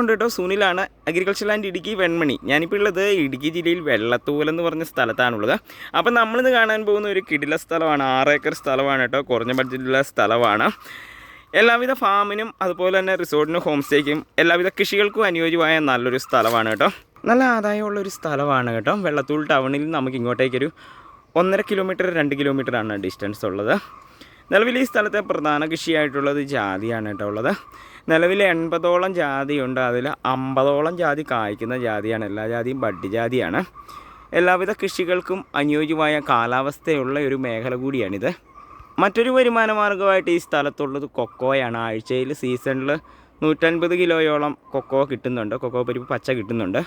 ഉണ്ട് കേട്ടോ. സുനിലാണ് അഗ്രികൾച്ചർ ലാൻഡ് ഇടുക്കി വെൺമണി. ഞാനിപ്പോൾ ഉള്ളത് ഇടുക്കി ജില്ലയിൽ വെള്ളത്തൂൽ എന്ന് പറഞ്ഞ സ്ഥലത്താണുള്ളത്. അപ്പം നമ്മളിന്ന് കാണാൻ പോകുന്ന ഒരു കിടില സ്ഥലമാണ്. ആറ് ഏക്കർ സ്ഥലമാണ് കേട്ടോ. കുറഞ്ഞ ബഡ്ജറ്റിലുള്ള സ്ഥലമാണ്. എല്ലാവിധ ഫാമിനും അതുപോലെ തന്നെ റിസോർട്ടിനും ഹോം സ്റ്റേക്കും എല്ലാവിധ കൃഷികൾക്കും അനുയോജ്യമായ നല്ലൊരു സ്ഥലമാണ് കേട്ടോ. നല്ല ആദായമുള്ള ഒരു സ്ഥലമാണ് കേട്ടോ. വെള്ളത്തൂൾ ടൗണിൽ നമുക്ക് ഇങ്ങോട്ടേക്കൊരു ഒന്നര കിലോമീറ്റർ രണ്ട് കിലോമീറ്റർ ആണ് ഡിസ്റ്റൻസ് ഉള്ളത്. നിലവിൽ ഈ സ്ഥലത്തെ പ്രധാന കൃഷിയായിട്ടുള്ളത് ജാതിയാണ് കേട്ടോ ഉള്ളത്. നിലവിൽ എൺപതോളം ജാതിയുണ്ട്. അതിൽ അമ്പതോളം ജാതി കായ്ക്കുന്ന ജാതിയാണ്. എല്ലാ ജാതിയും ബഡ്ഡ് ജാതിയാണ്. എല്ലാവിധ കൃഷികൾക്കും അനുയോജ്യമായ കാലാവസ്ഥയുള്ള ഒരു മേഖല കൂടിയാണിത്. മറ്റൊരു വരുമാന മാർഗമായിട്ട് ഈ സ്ഥലത്തുള്ളത് കൊക്കോയാണ്. ആഴ്ചയിൽ സീസണിൽ നൂറ്റൻപത് കിലോയോളം കൊക്കോ കിട്ടുന്നുണ്ട്. കൊക്കോ പരിപ്പ് പച്ച കിട്ടുന്നുണ്ട്.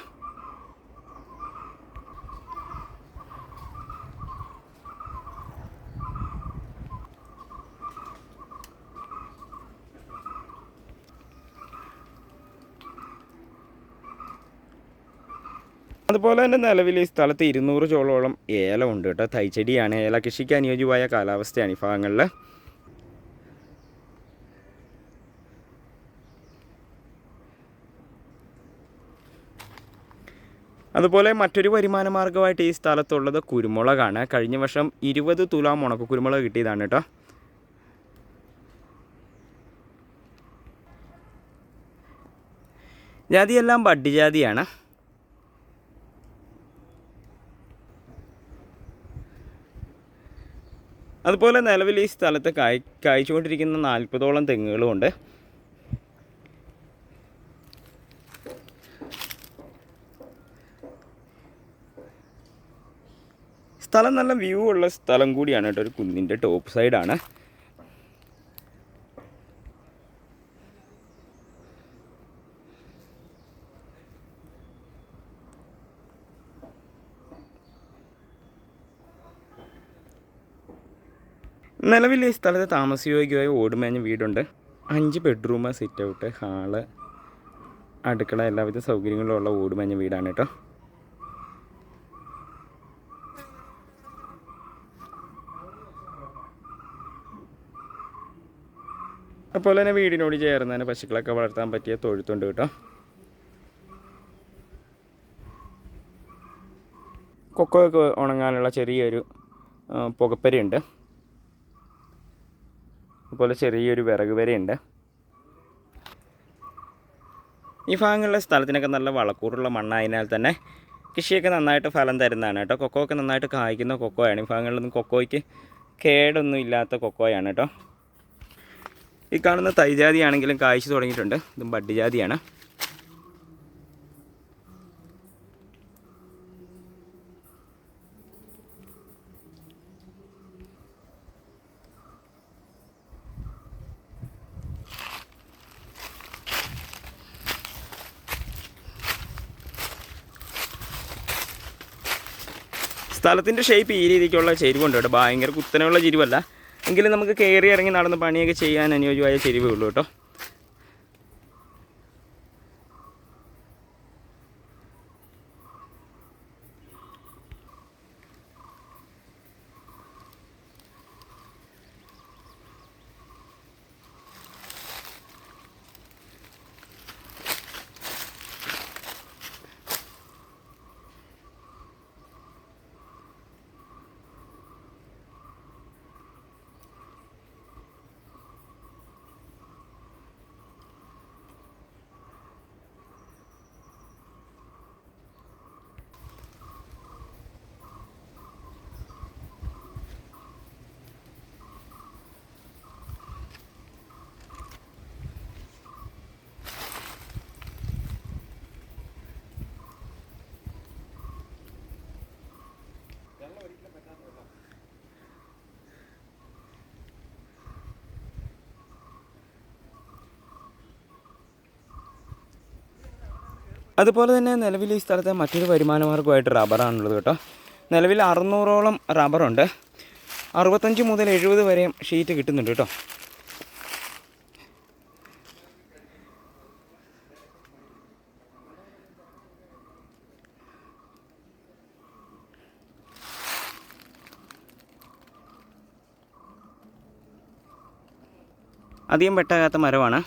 അതുപോലെ തന്നെ നിലവിൽ ഈ സ്ഥലത്ത് ഇരുന്നൂറ് ചോളോളം ഏലം ഉണ്ട് കേട്ടോ. തൈച്ചെടിയാണ്. ഏല കൃഷിക്ക് അനുയോജ്യമായ കാലാവസ്ഥയാണ് ഈ ഭാഗങ്ങളിൽ. അതുപോലെ മറ്റൊരു വരുമാന മാർഗമായിട്ട് ഈ സ്ഥലത്തുള്ളത് കുരുമുളകാണ്. കഴിഞ്ഞ വർഷം ഇരുപത് തുലാം ഉണക്ക കുരുമുളക് കിട്ടിയതാണ് കേട്ടോ. ജാതിയെല്ലാം ബഡ്ഡി ജാതിയാണ്. അതുപോലെ നിലവിൽ ഈ സ്ഥലത്ത് കായ് കായ്ച്ചുകൊണ്ടിരിക്കുന്ന നാൽപ്പതോളം തെങ്ങുകളും ഉണ്ട് സ്ഥലം നല്ല വ്യൂ ഉള്ള സ്ഥലം കൂടിയാണ് കേട്ടോ. ഒരു കുന്നിന്റെ ടോപ്പ് സൈഡാണ് നിലവിൽ ഈ സ്ഥലത്ത് താമസയോഗ്യമായ ഓടുമേഞ്ഞ വീടുണ്ട്. അഞ്ച് ബെഡ്റൂം സിറ്റ് ഔട്ട് ഹാൾ അടുക്കള എല്ലാവിധ സൗകര്യങ്ങളും ഉള്ള ഓടുമേഞ്ഞ വീടാണ് കേട്ടോ. അതുപോലെ തന്നെ വീടിനോട് ചേർന്ന് തന്നെ പശുക്കളൊക്കെ വളർത്താൻ പറ്റിയ തൊഴുത്തുണ്ട് കേട്ടോ. കൊക്കോയൊക്കെ ഉണങ്ങാനുള്ള ചെറിയൊരു പുകപ്പരയുണ്ട്. അതുപോലെ ചെറിയൊരു വിറക് വരെയുണ്ട്. ഈ ഭാഗങ്ങളിലെ സ്ഥലത്തിനൊക്കെ നല്ല വളക്കൂറുള്ള മണ്ണായതിനാൽ തന്നെ കൃഷിയൊക്കെ നന്നായിട്ട് ഫലം തരുന്നതാണ് കേട്ടോ. കൊക്കോ ഒക്കെ നന്നായിട്ട് കായ്ക്കുന്ന കൊക്കോയാണ്. ഈ ഭാഗങ്ങളിലൊന്നും കൊക്കോയ്ക്ക് കേടൊന്നും ഇല്ലാത്ത കൊക്കോയാണ് കേട്ടോ. ഈ കാണുന്ന തൈജാതി ആണെങ്കിലും കായ്ച്ചു തുടങ്ങിയിട്ടുണ്ട്. ഇതും ബഡ് ജാതിയാണ് സ്ഥലത്തിന്റെ ഷേപ്പ് ഈ രീതിക്കുള്ള ചെരിവുണ്ട് കേട്ടോ. ഭയങ്കര കുത്തനെയുള്ള ചെരിവല്ല. എങ്കിലും നമുക്ക് കയറി ഇറങ്ങി നടന്ന് പണിയൊക്കെ ചെയ്യാൻ അനുയോജ്യമായ ചെരിവേ ഉള്ളൂ കേട്ടോ. അതുപോലെ തന്നെ നിലവിൽ ഈ സ്ഥലത്തെ മറ്റൊരു വരുമാനമാർഗമായിട്ട് റബ്ബറാണുള്ളത് കേട്ടോ. നിലവിൽ അറുന്നൂറോളം റബ്ബറുണ്ട് അറുപത്തഞ്ച് മുതൽ എഴുപത് വരെയും ഷീറ്റ് കിട്ടുന്നുണ്ട് കേട്ടോ. അധികം വെട്ടാകാത്ത മരമാണ്.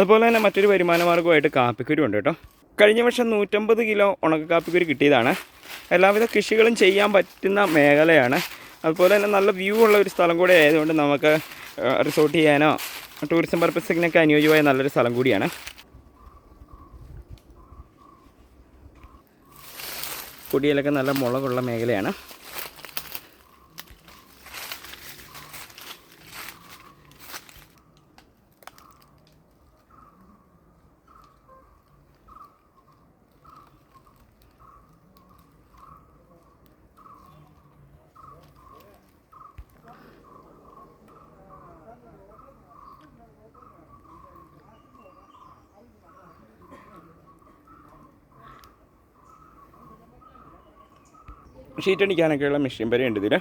അതുപോലെ തന്നെ മറ്റൊരു വരുമാന മാർഗമായിട്ട് കാപ്പിക്കുരു ഉണ്ട് കേട്ടോ. കഴിഞ്ഞ വർഷം നൂറ്റമ്പത് കിലോ ഉണക്ക കാപ്പിക്കുരു കിട്ടിയതാണ്. എല്ലാവിധ കൃഷികളും ചെയ്യാൻ പറ്റുന്ന മേഖലയാണ്. അതുപോലെ തന്നെ നല്ല വ്യൂ ഉള്ള ഒരു സ്ഥലം കൂടെ ആയതുകൊണ്ട് നമുക്ക് റിസോർട്ട് ചെയ്യാനോ ടൂറിസം പർപ്പസിനൊക്കെ അനുയോജ്യമായ നല്ലൊരു സ്ഥലം കൂടിയാണ്. കുടിയിലൊക്കെ നല്ല മുളകുള്ള മേഖലയാണ്. ഷീറ്റ് അടിക്കാനൊക്കെയുള്ള മെഷീൻ വരെ ഉണ്ട് ഇതിൽ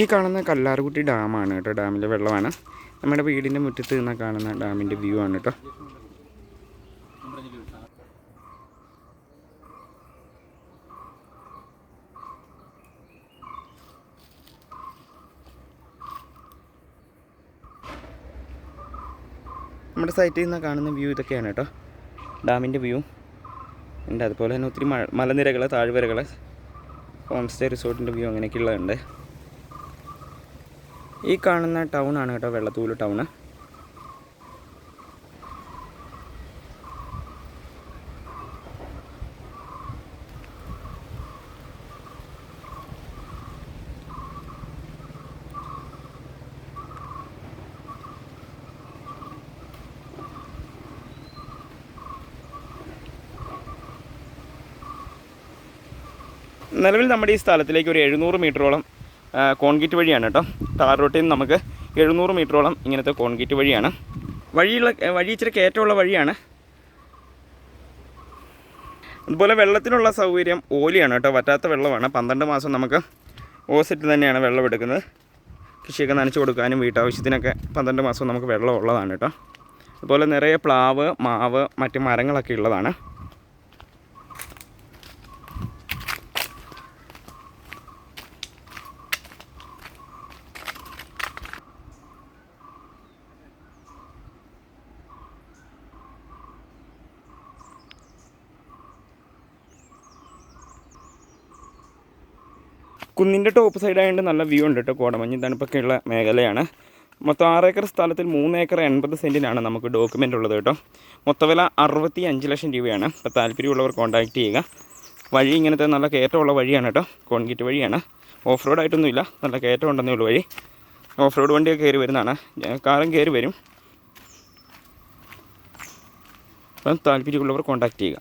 ഈ കാണുന്ന കല്ലാർകുട്ടി ഡാമാണ് കേട്ടോ ഡാമിലെ വെള്ളമാണ്. നമ്മുടെ വീടിന്റെ മുറ്റത്ത് നിന്ന് കാണുന്ന ഡാമിന്റെ വ്യൂ ആണ് കേട്ടോ. നമ്മുടെ സൈറ്റിൽ നിന്ന് കാണുന്ന വ്യൂ ഇതൊക്കെയാണ് കേട്ടോ ഡാമിന്റെ വ്യൂ ഉണ്ട് അതുപോലെ തന്നെ ഒത്തിരി മലനിരകൾ താഴ്വരകൾ ഹോം സ്റ്റേ റിസോർട്ടിന്റെ വ്യൂ അങ്ങനെയൊക്കെയുള്ളതുണ്ട് ഈ കാണുന്ന ടൗൺ ആണ് കേട്ടോ വെള്ളത്തൂൽ ടൗണ്. നിലവിൽ നമ്മുടെ ഈ സ്ഥലത്തിലേക്ക് ഒരു എഴുന്നൂറ് മീറ്ററോളം കോൺക്രീറ്റ് വഴിയാണ് കേട്ടോ. ടാർ റോട്ടിൽ നിന്ന് നമുക്ക് എഴുന്നൂറ് മീറ്ററോളം ഇങ്ങനത്തെ കോൺക്രീറ്റ് വഴിയാണ്. വഴിയുള്ള വഴി ഇച്ചിരി കയറ്റമുള്ള വഴിയാണ്. അതുപോലെ വെള്ളത്തിനുള്ള സൗകര്യം ഓലിയാണ് കേട്ടോ. വറ്റാത്ത വെള്ളമാണ്. പന്ത്രണ്ട് മാസം നമുക്ക് ഓസിറ്റ് തന്നെയാണ് വെള്ളം എടുക്കുന്നത്. കൃഷിയൊക്കെ നനച്ചു കൊടുക്കാനും വീട്ടാവശ്യത്തിനൊക്കെ പന്ത്രണ്ട് മാസം നമുക്ക് വെള്ളം ഉള്ളതാണ് കേട്ടോ. അതുപോലെ നിറയെ പ്ലാവ് മാവ് മറ്റ് മരങ്ങളൊക്കെ ഉള്ളതാണ്. കുന്നിന്റെ ടോപ്പ് സൈഡായതുകൊണ്ട് നല്ല വ്യൂ ഉണ്ട് കേട്ടോ കോടമഞ്ഞ് തണുപ്പൊക്കെയുള്ള മേഖലയാണ്. മൊത്തം ആറ് ഏക്കർ സ്ഥലത്തിൽ മൂന്ന് ഏക്കർ എൺപത് സെന്റിനാണ് നമുക്ക് ഡോക്യുമെന്റ് ഉള്ളത് കേട്ടോ മൊത്തവില അറുപത്തി അഞ്ച് ലക്ഷം രൂപയാണ്. അപ്പോൾ താല്പര്യമുള്ളവർ കോൺടാക്റ്റ് ചെയ്യുക. വഴി ഇങ്ങനത്തെ നല്ല കയറ്റമുള്ള വഴിയാണ് കേട്ടോ കോൺക്രീറ്റ് വഴിയാണ്. ഓഫ് റോഡ് ആയിട്ടൊന്നുമില്ല. നല്ല കയറ്റം ഉണ്ടെന്നേ ഉള്ളൂ വഴി. ഓഫ് റോഡ് വണ്ടിയൊക്കെ കയറി വരുന്നതാണ്. കാറും കയറി വരും. അപ്പം താല്പര്യമുള്ളവർ കോൺടാക്റ്റ് ചെയ്യുക.